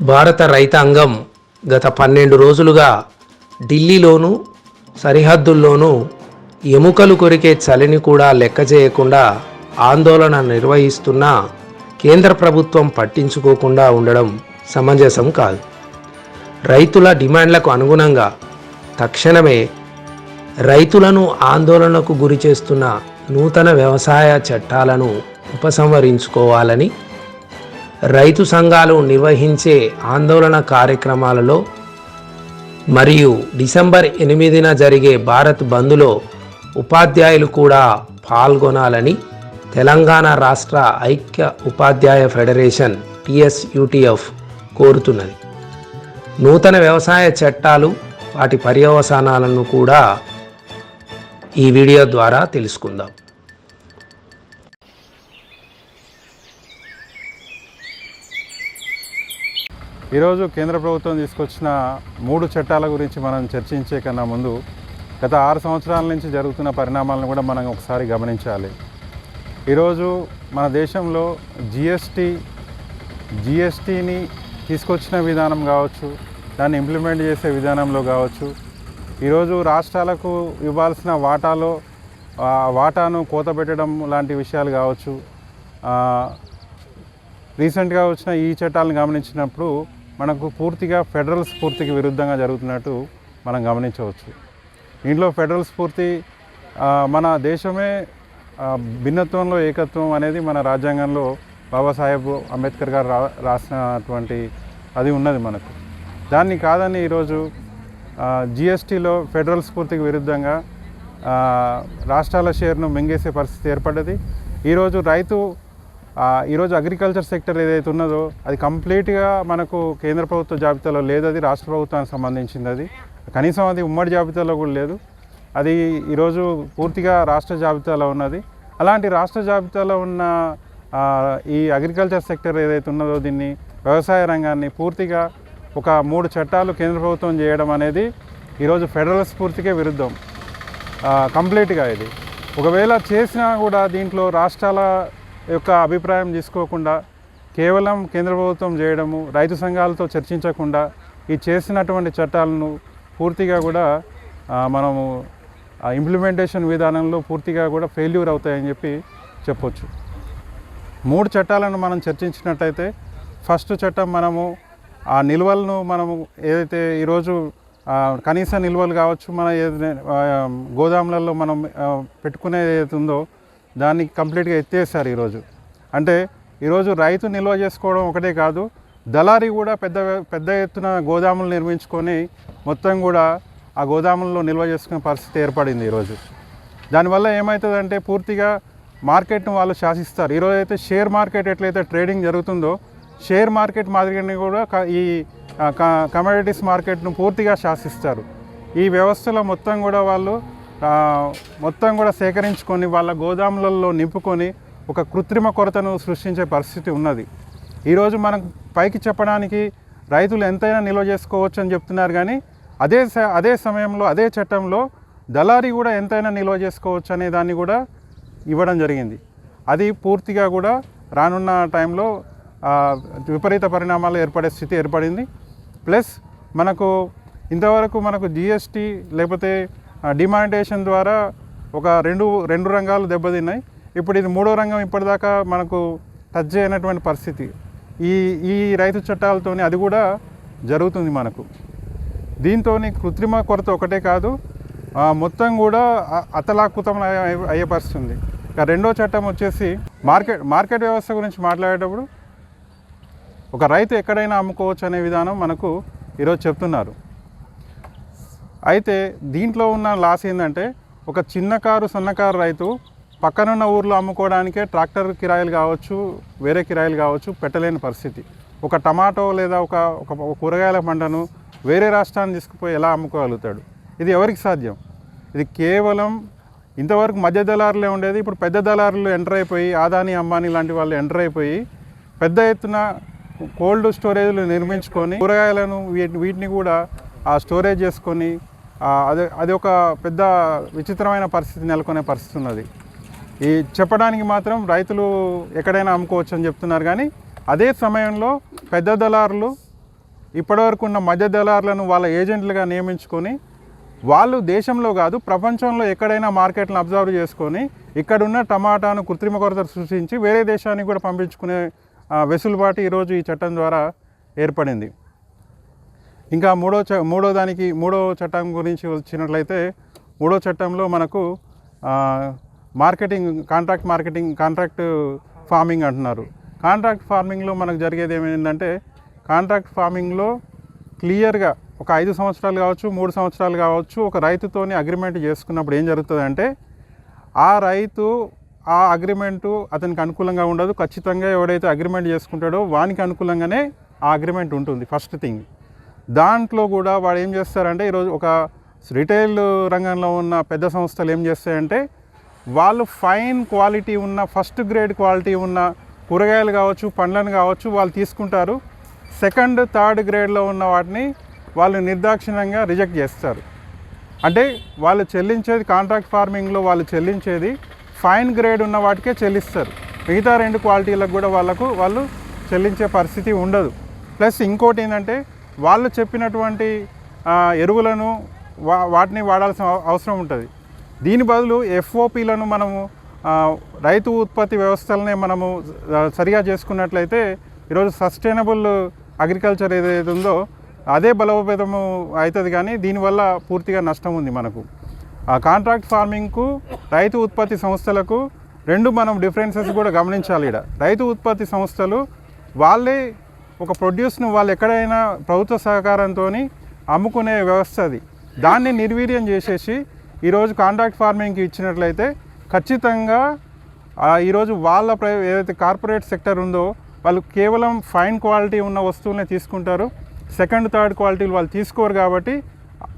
భారత రైతాంగం గత పన్నెండు రోజులుగా ఢిల్లీలోనూ సరిహద్దుల్లోనూ ఎముకలు కొరికే చలిని కూడా లెక్క చేయకుండా ఆందోళన నిర్వహిస్తున్నా కేంద్ర ప్రభుత్వం పట్టించుకోకుండా ఉండడం సమంజసం కాదు. రైతుల డిమాండ్లకు అనుగుణంగా తక్షణమే రైతులను ఆందోళనకు గురి చేస్తున్న నూతన వ్యవసాయ చట్టాలను ఉపసంహరించుకోవాలని రైతు సంఘాలు నిర్వహించే ఆందోళన కార్యక్రమాలలో మరియు డిసెంబర్ ఎనిమిదిన జరిగే భారత్ బంద్లో ఉపాధ్యాయులు కూడా పాల్గొనాలని తెలంగాణ రాష్ట్ర ఐక్య ఉపాధ్యాయ ఫెడరేషన్ టిఎస్యుటిఎఫ్ కోరుతున్నది. నూతన వ్యవసాయ చట్టాలు వాటి పర్యవసానాలను కూడా ఈ వీడియో ద్వారా తెలుసుకుందాం. ఈరోజు కేంద్ర ప్రభుత్వం తీసుకొచ్చిన మూడు చట్టాల గురించి మనం చర్చించే కన్నా ముందు గత ఆరు సంవత్సరాల నుంచి జరుగుతున్న పరిణామాలను కూడా మనం ఒకసారి గమనించాలి. ఈరోజు మన దేశంలో జిఎస్టీ జిఎస్టీని తీసుకొచ్చిన విధానం కావచ్చు దాన్ని ఇంప్లిమెంట్ చేసే విధానంలో కావచ్చు ఈరోజు రాష్ట్రాలకు ఇవ్వాల్సిన వాటాలో వాటాను కోత పెట్టడం లాంటి విషయాలు కావచ్చు రీసెంట్గా వచ్చిన ఈ చట్టాలను గమనించినప్పుడు మనకు పూర్తిగా ఫెడరల్ స్ఫూర్తికి విరుద్ధంగా జరుగుతున్నట్టు మనం గమనించవచ్చు. దీంట్లో ఫెడరల్ స్ఫూర్తి మన దేశమే భిన్నత్వంలో ఏకత్వం అనేది మన రాజ్యాంగంలో బాబాసాహెబ్ అంబేద్కర్ గారు రా రాసినటువంటి అది ఉన్నది మనకు. దాన్ని కాదని ఈరోజు జిఎస్టీలో ఫెడరల్ స్ఫూర్తికి విరుద్ధంగా రాష్ట్రాల షేర్ను మింగేసే పరిస్థితి ఏర్పడ్డది. ఈరోజు రైతు ఈరోజు అగ్రికల్చర్ సెక్టర్ ఏదైతే ఉన్నదో అది కంప్లీట్గా మనకు కేంద్ర ప్రభుత్వ జాబితాలో లేదు అది రాష్ట్ర ప్రభుత్వానికి సంబంధించింది అది. కనీసం అది ఉమ్మడి జాబితాలో కూడా లేదు. అది ఈరోజు పూర్తిగా రాష్ట్ర జాబితాలో ఉన్నది. అలాంటి రాష్ట్ర జాబితాలో ఉన్న ఈ అగ్రికల్చర్ సెక్టర్ ఏదైతే ఉన్నదో దీన్ని వ్యవసాయ రంగాన్ని పూర్తిగా ఒక మూడు చట్టాలు కేంద్ర ప్రభుత్వం చేయడం అనేది ఈరోజు ఫెడరల్ స్ఫూర్తికే విరుద్ధం. కంప్లీట్గా ఇది. ఒకవేళ చేసినా కూడా దీంట్లో రాష్ట్రాల యొక్క అభిప్రాయం తీసుకోకుండా కేవలం కేంద్ర ప్రభుత్వం చేయడము రైతు సంఘాలతో చర్చించకుండా ఈ చేసినటువంటి చట్టాలను పూర్తిగా కూడా మనము ఇంప్లిమెంటేషన్ విధానంలో పూర్తిగా కూడా ఫెయిల్యూర్ అవుతాయని చెప్పి చెప్పొచ్చు. మూడు చట్టాలను మనం చర్చించినట్టయితే ఫస్ట్ చట్టం మనము ఆ నిల్వలను మనము ఏదైతే ఈరోజు కనీస నిల్వలు కావచ్చు మన ఏదైనా గోదాములలో మనం పెట్టుకునేది ఏదైతే ఉందో దాన్ని కంప్లీట్గా ఎత్తేసారు ఈరోజు. అంటే ఈరోజు రైతు నిల్వ చేసుకోవడం ఒకటే కాదు దళారీ కూడా పెద్ద పెద్ద ఎత్తున గోదాములు నిర్మించుకొని మొత్తం కూడా ఆ గోదాముల్లో నిల్వ చేసుకునే పరిస్థితి ఏర్పడింది ఈరోజు. దానివల్ల ఏమవుతుందంటే పూర్తిగా మార్కెట్ను వాళ్ళు శాసిస్తారు. ఈరోజు అయితే షేర్ మార్కెట్ ఎట్లయితే ట్రేడింగ్ జరుగుతుందో షేర్ మార్కెట్ మాదిరిగానే కూడా క- ఈ కమోడిటీస్ మార్కెట్ను పూర్తిగా శాసిస్తారు. ఈ వ్యవస్థలో మొత్తం కూడా వాళ్ళు మొత్తం కూడా సేకరించుకొని వాళ్ళ గోదాములలో నింపుకొని ఒక కృత్రిమ కొరతను సృష్టించే పరిస్థితి ఉన్నది. ఈరోజు మనం పైకి చెప్పడానికి రైతులు ఎంతైనా నిల్వ చేసుకోవచ్చు అని చెప్తున్నారు కానీ అదే అదే సమయంలో అదే చట్టంలో దళారీ కూడా ఎంతైనా నిల్వ చేసుకోవచ్చు అనే దాన్ని కూడా ఇవ్వడం జరిగింది. అది పూర్తిగా కూడా రానున్న టైంలో విపరీత పరిణామాలు ఏర్పడే స్థితి ఏర్పడింది. ప్లస్ మనకు ఇంతవరకు మనకు జిఎస్టీ లేకపోతే డిమానిటేషన్ ద్వారా ఒక రెండు రెండు రంగాలు దెబ్బతిన్నాయి. ఇప్పుడు ఇది మూడో రంగం ఇప్పటిదాకా మనకు టచ్ చేయనటువంటి పరిస్థితి. ఈ ఈ రైతు చట్టాలతోనే అది కూడా జరుగుతుంది మనకు. దీంతో కృత్రిమ కొరత ఒకటే కాదు మొత్తం కూడా అతలాకుతం అయ్యే- అయ్యే పరిస్థితి ఉంది ఇక రెండో చట్టం వచ్చేసి మార్కెట్ మార్కెట్ వ్యవస్థ గురించి మాట్లాడేటప్పుడు ఒక రైతు ఎక్కడైనా అమ్ముకోవచ్చు అనే విధానం మనకు ఈరోజు చెప్తున్నారు. అయితే దీంట్లో ఉన్న లాస్ ఏంటంటే ఒక చిన్న కారు సన్నకారు రైతు పక్కనున్న ఊర్లో అమ్ముకోవడానికే ట్రాక్టర్ కిరాయిలు కావచ్చు వేరే కిరాయిలు కావచ్చు పెట్టలేని పరిస్థితి. ఒక టమాటో లేదా ఒక ఒక కూరగాయల పంటను వేరే రాష్ట్రాన్ని తీసుకుపోయి ఎలా అమ్ముకోగలుగుతాడు? ఇది ఎవరికి సాధ్యం? ఇది కేవలం ఇంతవరకు మధ్య దళారులే ఉండేది ఇప్పుడు పెద్ద దళారులు ఎంటర్ అయిపోయి ఆదాని అంబానీ లాంటి వాళ్ళు ఎంటర్ అయిపోయి పెద్ద ఎత్తున కోల్డ్ స్టోరేజ్లు నిర్మించుకొని కూరగాయలను వీటి వీటిని కూడా ఆ స్టోరేజ్ చేసుకొని అదే అది ఒక పెద్ద విచిత్రమైన పరిస్థితి నెలకొనే పరిస్థితి ఉన్నది. ఈ చెప్పడానికి మాత్రం రైతులు ఎక్కడైనా అమ్ముకోవచ్చు అని చెప్తున్నారు కానీ అదే సమయంలో పెద్ద దళారులు ఇప్పటివరకు ఉన్న మధ్య దళారులను వాళ్ళ ఏజెంట్లుగా నియమించుకొని వాళ్ళు దేశంలో కాదు ప్రపంచంలో ఎక్కడైనా మార్కెట్లను అబ్జర్వ్ చేసుకొని ఇక్కడున్న టమాటాను కృత్రిమ కొరత సృష్టించి వేరే దేశానికి కూడా పంపించుకునే వెసులుబాటు ఈరోజు ఈ చట్టం ద్వారా ఏర్పడింది. ఇంకా మూడో చ మూడో దానికి మూడో చట్టం గురించి వచ్చినట్లయితే మూడో చట్టంలో మనకు marketing contract marketing contract farming అంటున్నారు. కాంట్రాక్ట్ ఫార్మింగ్లో మనకు జరిగేది ఏమైందంటే కాంట్రాక్ట్ ఫార్మింగ్లో క్లియర్గా ఒక ఐదు సంవత్సరాలు కావచ్చు మూడు సంవత్సరాలు కావచ్చు ఒక రైతుతోని అగ్రిమెంట్ చేసుకున్నప్పుడు ఏం జరుగుతుందంటే ఆ రైతు ఆ అగ్రిమెంటు అతనికి అనుకూలంగా ఉండదు. ఖచ్చితంగా ఎవడైతే అగ్రిమెంట్ చేసుకుంటాడో వానికి అనుకూలంగానే ఆ అగ్రిమెంట్ ఉంటుంది ఫస్ట్ థింగ్. దాంట్లో కూడా వాడు ఏం చేస్తారంటే ఈరోజు ఒక రిటైల్ రంగంలో ఉన్న పెద్ద సంస్థలు ఏం చేస్తాయంటే వాళ్ళు ఫైన్ క్వాలిటీ ఉన్న ఫస్ట్ గ్రేడ్ క్వాలిటీ ఉన్న కూరగాయలు కావచ్చు పండ్లను కావచ్చు వాళ్ళు తీసుకుంటారు. సెకండ్ థర్డ్ గ్రేడ్లో ఉన్న వాటిని వాళ్ళు నిర్దాక్షిణ్యంగా రిజెక్ట్ చేస్తారు. అంటే వాళ్ళు చెల్లించేది కాంట్రాక్ట్ ఫార్మింగ్లో వాళ్ళు చెల్లించేది ఫైన్ గ్రేడ్ ఉన్న వాటికే చెల్లిస్తారు. మిగతా రెండు క్వాలిటీలకు కూడా వాళ్ళకు వాళ్ళు చెల్లించే పరిస్థితి ఉండదు. ప్లస్ ఇంకోటి ఏంటంటే వాళ్ళు చెప్పినటువంటి ఎరువులను వా వాటిని వాడాల్సిన అవసరం ఉంటుంది. దీని బదులు ఎఫ్ఓపీలను మనము రైతు ఉత్పత్తి వ్యవస్థలనే మనము సరిగా చేసుకున్నట్లయితే ఈరోజు సస్టైనబుల్ అగ్రికల్చర్ ఏదైతే ఉందో అదే బలోపేతము అవుతుంది కానీ దీనివల్ల పూర్తిగా నష్టం ఉంది మనకు. ఆ కాంట్రాక్ట్ ఫార్మింగ్కు రైతు ఉత్పత్తి సంస్థలకు రెండు మనం డిఫరెన్సెస్ కూడా గమనించాలి ఇక్కడ రైతు ఉత్పత్తి సంస్థలు వాళ్ళే ఒక ప్రొడ్యూస్ను వాళ్ళు ఎక్కడైనా ప్రభుత్వ సహకారంతో అమ్ముకునే వ్యవస్థ అది. దాన్ని నిర్వీర్యం చేసేసి ఈరోజు కాంట్రాక్ట్ ఫార్మింగ్కి ఇచ్చినట్లయితే ఖచ్చితంగా ఈరోజు వాళ్ళ ప్ర ఏదైతే కార్పొరేట్ సెక్టర్ ఉందో వాళ్ళు కేవలం ఫైన్ క్వాలిటీ ఉన్న వస్తువులనే తీసుకుంటారు. సెకండ్ థర్డ్ క్వాలిటీలు వాళ్ళు తీసుకోరు కాబట్టి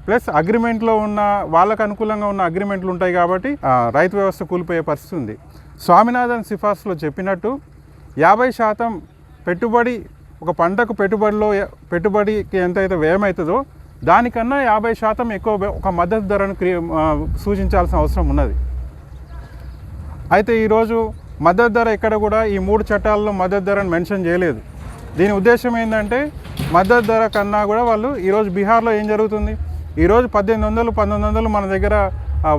ప్లస్ అగ్రిమెంట్లో ఉన్న వాళ్ళకు అనుకూలంగా ఉన్న అగ్రిమెంట్లు ఉంటాయి కాబట్టి రైతు వ్యవస్థ కూలిపోయే పరిస్థితి ఉంది. స్వామినాథన్ సిఫార్సులో చెప్పినట్టు యాభై శాతం పెట్టుబడి ఒక పంటకు పెట్టుబడిలో పెట్టుబడికి ఎంతైతే వ్యయమవుతుందో దానికన్నా యాభై శాతం ఎక్కువ ఒక మద్దతు ధరను క్రియ సూచించాల్సిన అవసరం ఉన్నది. అయితే ఈరోజు మద్దతు ధర ఎక్కడ కూడా ఈ మూడు చట్టాల్లో మద్దతు ధరను మెన్షన్ చేయలేదు. దీని ఉద్దేశం ఏంటంటే మద్దతు ధర కన్నా కూడా వాళ్ళు ఈరోజు బీహార్లో ఏం జరుగుతుంది? ఈరోజు పద్దెనిమిది వందలు పంతొమ్మిది వందలు మన దగ్గర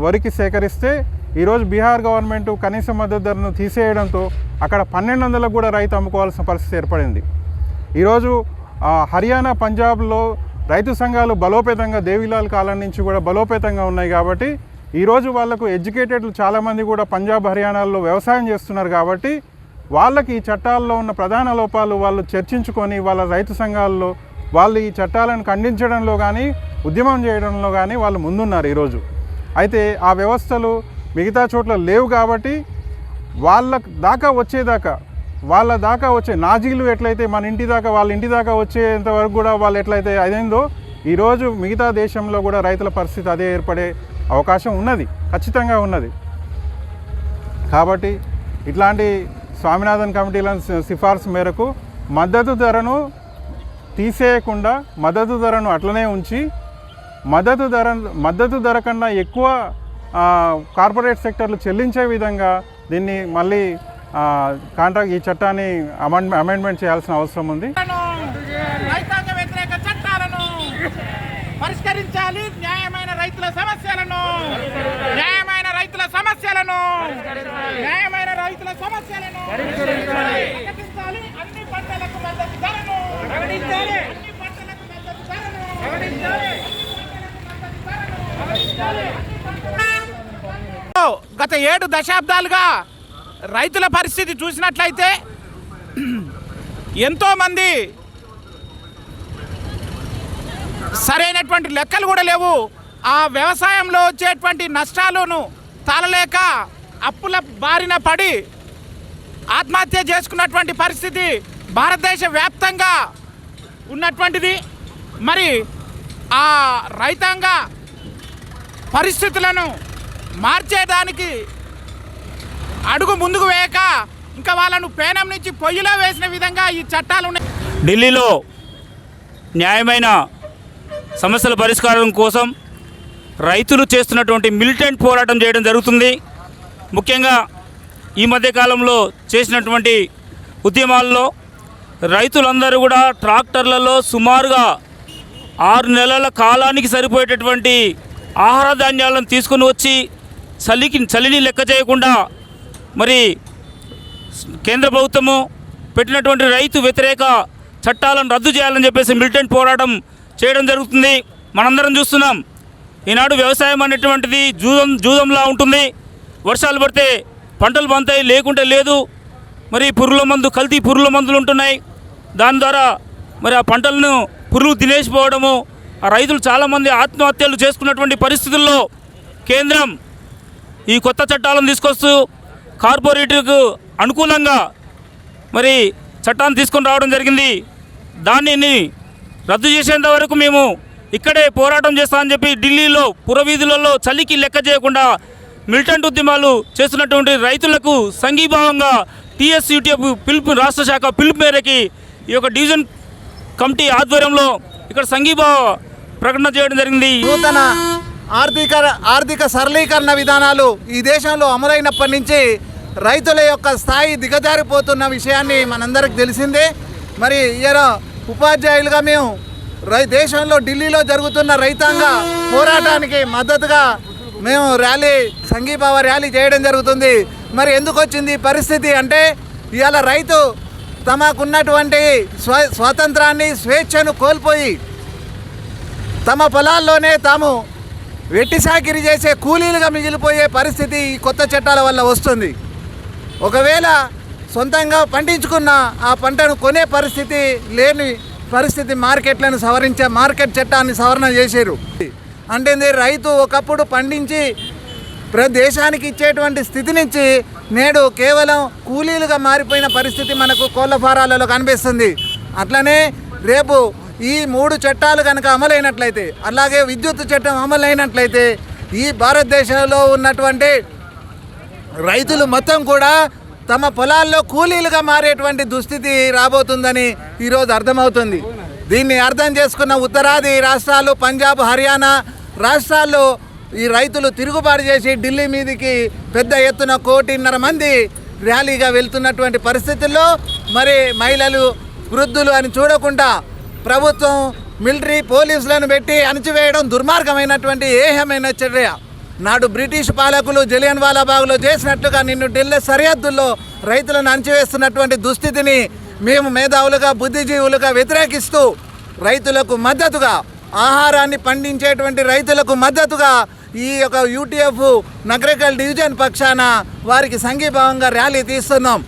వరికి సేకరిస్తే ఈరోజు బీహార్ గవర్నమెంట్ కనీస మద్దతు ధరను తీసేయడంతో అక్కడ పన్నెండు వందలకు కూడా రైతు అమ్ముకోవాల్సిన పరిస్థితి ఏర్పడింది. ఈరోజు హర్యానా పంజాబ్లో రైతు సంఘాలు బలోపేతంగా దేవిలాల్ కాలం నుంచి కూడా బలోపేతంగా ఉన్నాయి కాబట్టి ఈరోజు వాళ్ళకు ఎడ్యుకేటెడ్లు చాలామంది కూడా పంజాబ్ హర్యానాల్లో వ్యవసాయం చేస్తున్నారు కాబట్టి వాళ్ళకి ఈ చట్టాల్లో ఉన్న ప్రధాన లోపాలు వాళ్ళు చర్చించుకొని వాళ్ళ రైతు సంఘాల్లో వాళ్ళు ఈ చట్టాలను ఖండించడంలో కానీ ఉద్యమం చేయడంలో కానీ వాళ్ళు ముందున్నారు ఈరోజు. అయితే ఆ వ్యవస్థలు మిగతా చోట్ల లేవు కాబట్టి వాళ్ళ దాకా వచ్చేదాకా వాళ్ళ దాకా వచ్చే నాజీలు ఎట్లయితే మన ఇంటి దాకా వాళ్ళ ఇంటి దాకా వచ్చేంత వరకు కూడా వాళ్ళు ఎట్లయితే అదేందో ఈరోజు మిగతా దేశంలో కూడా రైతుల పరిస్థితి అదే ఏర్పడే అవకాశం ఉన్నది ఖచ్చితంగా ఉన్నది. కాబట్టి ఇట్లాంటి స్వామినాథన్ కమిటీల సిఫార్సు మేరకు మద్దతు ధరను తీసేయకుండా మద్దతు ధరను అట్లనే ఉంచి మద్దతు ధర మద్దతు ధర కన్నా ఎక్కువ కార్పొరేట్ సెక్టర్లు చెల్లించే విధంగా దీన్ని మళ్ళీ కాంట్రాక్ట్ ఈ చట్టాన్ని అమెండ్ అమెండ్మెంట్ చేయాల్సిన అవసరం ఉంది. రైతాంగ వ్యతిరేక చట్టాలను పరిష్కరించాలి. న్యాయమైన రైతుల సమస్యలను న్యాయమైన రైతుల సమస్యలను న్యాయమైన రైతుల సమస్యలను ప్రకటించాలి. అన్ని పంటలకు మద్దతు ధరను ప్రకటించాలి. అన్ని పంటలకు మద్దతు ధరను ప్రకటించాలి. గత ఏడు దశాబ్దాలుగా రైతుల పరిస్థితి చూసినట్లయితే ఎంతోమంది సరైనటువంటి లెక్కలు కూడా లేవు. ఆ వ్యవసాయంలో వచ్చేటువంటి నష్టాలను తాళలేక అప్పుల బారిన పడి ఆత్మహత్య చేసుకున్నటువంటి పరిస్థితి భారతదేశ వ్యాప్తంగా ఉన్నటువంటిది. మరి ఆ రైతాంగ పరిస్థితులను మార్చేదానికి అడుగు ముందుకు వేయక ఇంకా వాళ్ళను పేనం నుంచి పొయ్యిలో వేసిన విధంగా ఈ చట్టాలు ఉన్నాయి. ఢిల్లీలో న్యాయమైన సమస్యల పరిష్కారం కోసం రైతులు చేస్తున్నటువంటి మిలిటెంట్ పోరాటం చేయడం జరుగుతుంది. ముఖ్యంగా ఈ మధ్యకాలంలో చేసినటువంటి ఉద్యమాల్లో రైతులందరూ కూడా ట్రాక్టర్లలో సుమారుగా ఆరు నెలల కాలానికి సరిపోయేటటువంటి ఆహార ధాన్యాలను తీసుకుని వచ్చి చలికి చలిని లెక్క చేయకుండా మరి కేంద్ర ప్రభుత్వము పెట్టినటువంటి రైతు వ్యతిరేక చట్టాలను రద్దు చేయాలని చెప్పేసి మిలిటెంట్ పోరాటం చేయడం జరుగుతుంది. మనందరం చూస్తున్నాం. ఈనాడు వ్యవసాయం అనేటువంటిది జూదం జూదంలా ఉంటుంది. వర్షాలు పడితే పంటలు పంతాయి లేకుంటే లేదు. మరి పురుగుల మందు కల్తీ పురుగుల మందులు ఉంటున్నాయి. దాని ద్వారా మరి ఆ పంటలను పురుగులు తినేసిపోవడము ఆ రైతులు చాలామంది ఆత్మహత్యలు చేసుకున్నటువంటి పరిస్థితుల్లో కేంద్రం ఈ కొత్త చట్టాలను తీసుకొస్తూ కార్పొరేటర్కు అనుకూలంగా మరి చట్టాన్ని తీసుకొని రావడం జరిగింది. దానిని రద్దు చేసేంత వరకు మేము ఇక్కడే పోరాటం చేస్తామని చెప్పి ఢిల్లీలో పురవీధులలో చలికి లెక్క చేయకుండా మిలిటెంట్ ఉద్యమాలు చేస్తున్నటువంటి రైతులకు సంఘీభావంగా టీఎస్ యూటీఎఫ్ పిలుపు రాష్ట్ర శాఖ పిలుపు మేరకి ఈ యొక్క డివిజన్ కమిటీ ఆధ్వర్యంలో ఇక్కడ సంఘీభావ ప్రకటన చేయడం జరిగింది. నూతన ఆర్థిక ఆర్థిక సరళీకరణ విధానాలు ఈ దేశంలో అమలైనప్పటి నుంచి రైతుల యొక్క స్థాయి దిగజారిపోతున్న విషయాన్ని మనందరికి తెలిసిందే. మరి ఈయన ఉపాధ్యాయులుగా మేము రై దేశంలో ఢిల్లీలో జరుగుతున్న రైతాంగ పోరాటానికి మద్దతుగా మేము ర్యాలీ సంఘీభావ ర్యాలీ చేయడం జరుగుతుంది. మరి ఎందుకు వచ్చింది పరిస్థితి అంటే ఇవాళ రైతు తమకున్నటువంటి స్వ స్వాతంత్రాన్ని స్వేచ్ఛను కోల్పోయి తమ పొలాల్లోనే తాము వెట్టి సాకిరి చేసే కూలీలుగా మిగిలిపోయే పరిస్థితి ఈ కొత్త చట్టాల వల్ల వస్తుంది. ఒకవేళ సొంతంగా పండించుకున్న ఆ పంటను కొనే పరిస్థితి లేని పరిస్థితి మార్కెట్లను సవరించే మార్కెట్ చట్టాన్ని సవరణ చేశారు అంటే రైతు ఒకప్పుడు పండించి ప్ర దేశానికి ఇచ్చేటువంటి స్థితి నుంచి నేడు కేవలం కూలీలుగా మారిపోయిన పరిస్థితి మనకు కోళ్ళ ఫారాలలో కనిపిస్తుంది. అట్లనే రేపు ఈ మూడు చట్టాలు కనుక అమలైనట్లయితే అలాగే విద్యుత్ చట్టం అమలైనట్లయితే ఈ భారతదేశంలో ఉన్నటువంటి రైతులు మొత్తం కూడా తమ పొలాల్లో కూలీలుగా మారేటువంటి దుస్థితి రాబోతుందని ఈరోజు అర్థమవుతుంది. దీన్ని అర్థం చేసుకున్న ఉత్తరాది రాష్ట్రాలు పంజాబ్ హర్యానా రాష్ట్రాల్లో ఈ రైతులు తిరుగుబాటు చేసి ఢిల్లీ మీదికి పెద్ద ఎత్తున కోటిన్నర మంది ర్యాలీగా వెళ్తున్నటువంటి పరిస్థితుల్లో మరి మహిళలు వృద్ధులు అని చూడకుండా ప్రభుత్వం మిలిటరీ పోలీసులను పెట్టి అణచివేయడం దుర్మార్గమైనటువంటి ఏహమైన చర్య. నాడు బ్రిటిష్ పాలకులు జలియన్ వాలాబాగ్లో చేసినట్లుగా నిన్ను ఢిల్లీ సరిహద్దుల్లో రైతులను అణచివేస్తున్నటువంటి దుస్థితిని మేము మేధావులుగా బుద్ధిజీవులుగా వ్యతిరేకిస్తూ రైతులకు మద్దతుగా ఆహారాన్ని పండించేటువంటి రైతులకు మద్దతుగా ఈ యొక్క యూటీఎఫ్ నగరికల్ డివిజన్ పక్షాన వారికి సంఘీభావంగా ర్యాలీ తీస్తున్నాం.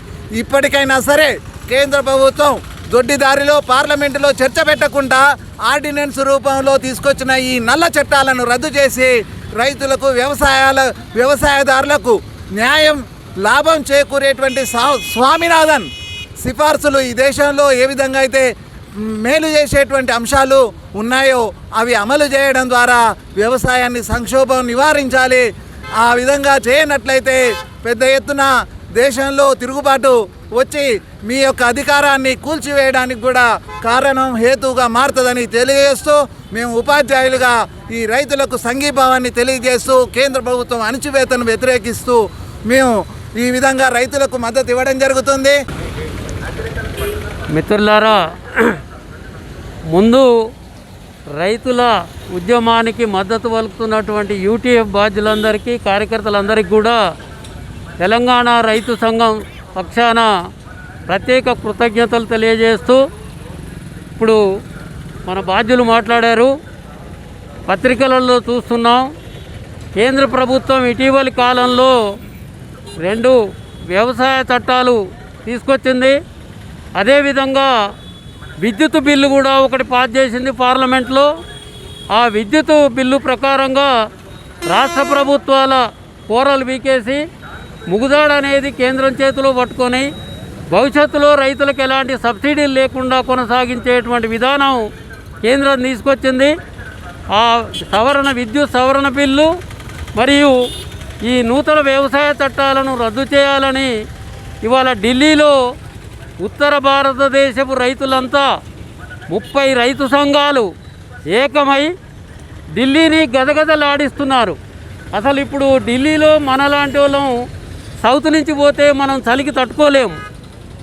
ఇప్పటికైనా సరే కేంద్ర ప్రభుత్వం దొడ్డిదారిలో పార్లమెంటులో చర్చ పెట్టకుండా ఆర్డినెన్స్ రూపంలో తీసుకొచ్చిన ఈ నల్ల చట్టాలను రద్దు చేసి రైతులకు వ్యవసాయాల వ్యవసాయదారులకు న్యాయం లాభం చేకూరేటువంటి స్వామినాథన్ సిఫార్సులు ఈ దేశంలో ఏ విధంగా అయితే మేలు చేసేటువంటి అంశాలు ఉన్నాయో అవి అమలు చేయడం ద్వారా వ్యవసాయాన్ని సంక్షోభం నివారించాలి. ఆ విధంగా చేయనట్లయితే పెద్ద ఎత్తున దేశంలో తిరుగుబాటు వచ్చి మీ యొక్క అధికారాన్ని కూల్చివేయడానికి కూడా కారణం హేతువుగా మారుతుందని తెలియజేస్తూ మేము ఉపాధ్యాయులుగా ఈ రైతులకు సంఘీభావాన్ని తెలియజేస్తూ కేంద్ర ప్రభుత్వం అణచివేతను వ్యతిరేకిస్తూ మేము ఈ విధంగా రైతులకు మద్దతు ఇవ్వడం జరుగుతుంది. మిత్రులారా ముందు రైతుల ఉద్యమానికి మద్దతు పలుకుతున్నటువంటి యూటీఎఫ్ బాధ్యులందరికీ కార్యకర్తలందరికీ కూడా తెలంగాణ రైతు సంఘం పక్షాన ప్రత్యేక కృతజ్ఞతలు తెలియజేస్తూ ఇప్పుడు మన బాధ్యులు మాట్లాడారు. పత్రికలలో చూస్తున్నాం. కేంద్ర ప్రభుత్వం ఇటీవలి కాలంలో రెండు వ్యవసాయ చట్టాలు తీసుకొచ్చింది. అదేవిధంగా విద్యుత్ బిల్లు కూడా ఒకటి పాస్ చేసింది పార్లమెంట్లో. ఆ విద్యుత్ బిల్లు ప్రకారంగా రాష్ట్ర ప్రభుత్వాల కూరలు వీకేసి ముగుదాడు అనేది కేంద్రం చేతిలో పట్టుకొని భవిష్యత్తులో రైతులకు ఎలాంటి సబ్సిడీలు లేకుండా కొనసాగించేటువంటి విధానం కేంద్రం తీసుకొచ్చింది. ఆ సవరణ విద్యుత్ సవరణ బిల్లు మరియు ఈ నూతన వ్యవసాయ చట్టాలను రద్దు చేయాలని ఇవాళ ఢిల్లీలో ఉత్తర భారతదేశపు రైతులంతా ముప్పై రైతు సంఘాలు ఏకమై ఢిల్లీని గదగదలాడిస్తున్నారు. అసలు ఇప్పుడు ఢిల్లీలో మనలాంటి వాళ్ళం సౌత్ నుంచి పోతే మనం చలికి తట్టుకోలేము.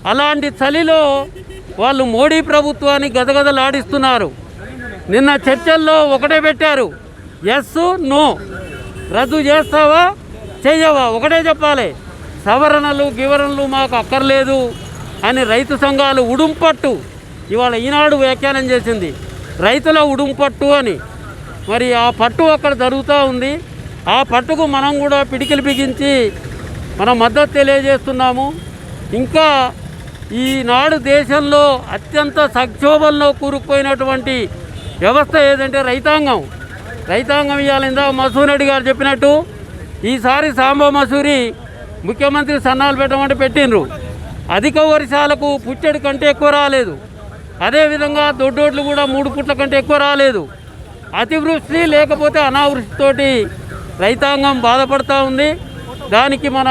అలాంటి చలిలో వాళ్ళు మోడీ ప్రభుత్వాన్ని గదగదలాడిస్తున్నారు. నిన్న చర్చల్లో ఒకటే పెట్టారు. Yes no. రద్దు చేస్తావా? చేయవా ఒకటే చెప్పాలి. సవరణలు గివరణలు మాకు అక్కర్లేదు అని రైతు సంఘాలు ఉడుంపట్టు ఇవాళ ఈనాడు వ్యాఖ్యానం చేసింది. రైతుల ఉడుంపట్టు అని. మరి ఆ పట్టు అక్కడ జరుగుతూ ఉంది. ఆ పట్టుకు మనం కూడా పిడికిలు బిగించి మన మద్దతు తెలియజేస్తున్నాము. ఇంకా ఈనాడు దేశంలో అత్యంత సంక్షోభంలో కూరుకుపోయినటువంటి వ్యవస్థ ఏదంటే రైతాంగం. రైతాంగం ఇవ్వాలి ఇందాక మసూర్ గారు చెప్పినట్టు ఈసారి సాంబ మసూరి ముఖ్యమంత్రి సన్నాలు పెట్టమంటే పెట్టిండ్రు. అధిక వర్షాలకు పుట్టెడు కంటే ఎక్కువ రాలేదు. అదేవిధంగా దొడ్డోట్లు కూడా మూడు పుట్ల కంటే ఎక్కువ రాలేదు. అతివృష్టి లేకపోతే అనావృష్టితోటి రైతాంగం బాధపడుతూ ఉంది. దానికి మన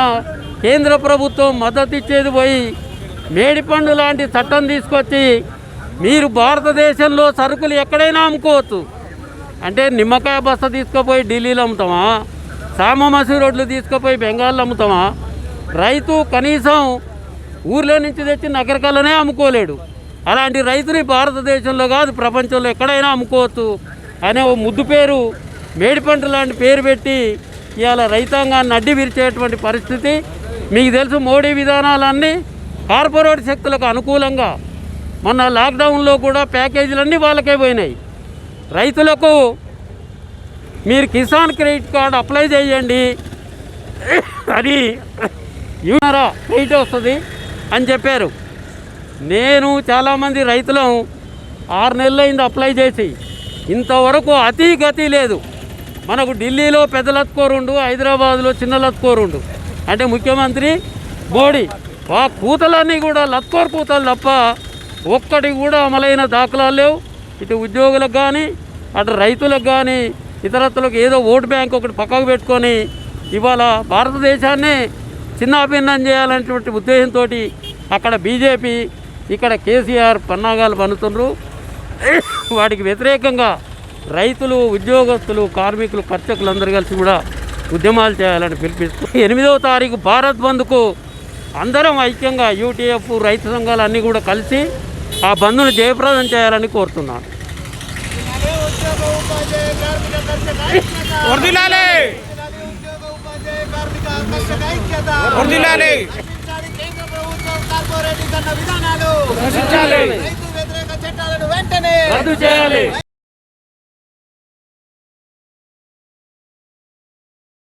కేంద్ర ప్రభుత్వం మద్దతు ఇచ్చేది పోయి మేడిపండు లాంటి చట్టం తీసుకొచ్చి మీరు భారతదేశంలో సరుకులు ఎక్కడైనా అమ్ముకోవచ్చు. అంటే నిమ్మకాయ బస్త తీసుకుపోయి ఢిల్లీలో అమ్ముతామా? సామ మసూరి రోడ్లు తీసుకుపోయి బెంగాల్లో అమ్ముతామా? రైతు కనీసం ఊర్లో నుంచి తెచ్చి నగరకాలనే అమ్ముకోలేడు. అలాంటి రైతుని భారతదేశంలో కాదు ప్రపంచంలో ఎక్కడైనా అమ్ముకోవచ్చు అనే ఓ ముద్దు పేరు మేడిపంట లాంటి పేరు పెట్టి ఇవాళ రైతాంగాన్ని అడ్డి విరిచేటువంటి పరిస్థితి. మీకు తెలుసు మోడీ విధానాలన్నీ కార్పొరేట్ శక్తులకు అనుకూలంగా మొన్న లాక్డౌన్లో కూడా ప్యాకేజీలన్నీ వాళ్ళకే పోయినాయి. రైతులకు మీరు కిసాన్ క్రెడిట్ కార్డు అప్లై చేయండి. అది యూనరా క్రెడిట్ వస్తుంది అని చెప్పారు. నేను చాలామంది రైతులం ఆరు నెలలైంది అప్లై చేసి. ఇంతవరకు అతి గతి లేదు. మనకు ఢిల్లీలో పెద్ద లత్కోరుండు హైదరాబాద్లో చిన్న లత్కోరుండు అంటే ముఖ్యమంత్రి మోడీ ఆ కూతలన్నీ కూడా లత్కోర్ కూతలు తప్ప ఒక్కటి కూడా అమలైన దాఖలాలు లేవు. ఇటు ఉద్యోగులకు కానీ అటు రైతులకు కానీ ఇతరత్తులకు ఏదో ఓటు బ్యాంక్ ఒకటి పక్కకు పెట్టుకొని ఇవాళ భారతదేశాన్ని చిన్నాభిన్నం చేయాలనేటువంటి ఉద్దేశంతో అక్కడ బీజేపీ ఇక్కడ కేసీఆర్ పన్నాగాలు పన్నుతుండ్రు. వాటికి వ్యతిరేకంగా రైతులు ఉద్యోగస్తులు కార్మికులు కర్షకులు అందరూ కలిసి కూడా ఉద్యమాలు చేయాలని పిలిపిస్తూ ఎనిమిదవ తారీఖు భారత్ బంద్కు అందరం ఐక్యంగా యూటీఎఫ్ రైతు సంఘాలు అన్నీ కూడా కలిసి ఆ బంద్ను జయప్రదం చేయాలని కోరుతున్నాను. వర్దిలాలే వర్దిలాలే కేంద్ర ప్రభుత్వం కార్పొరేటీకరణ విధానాలు నశించాలి రైతు వ్యతిరేక చట్టాలను వెంటనే రద్దు చేయాలి!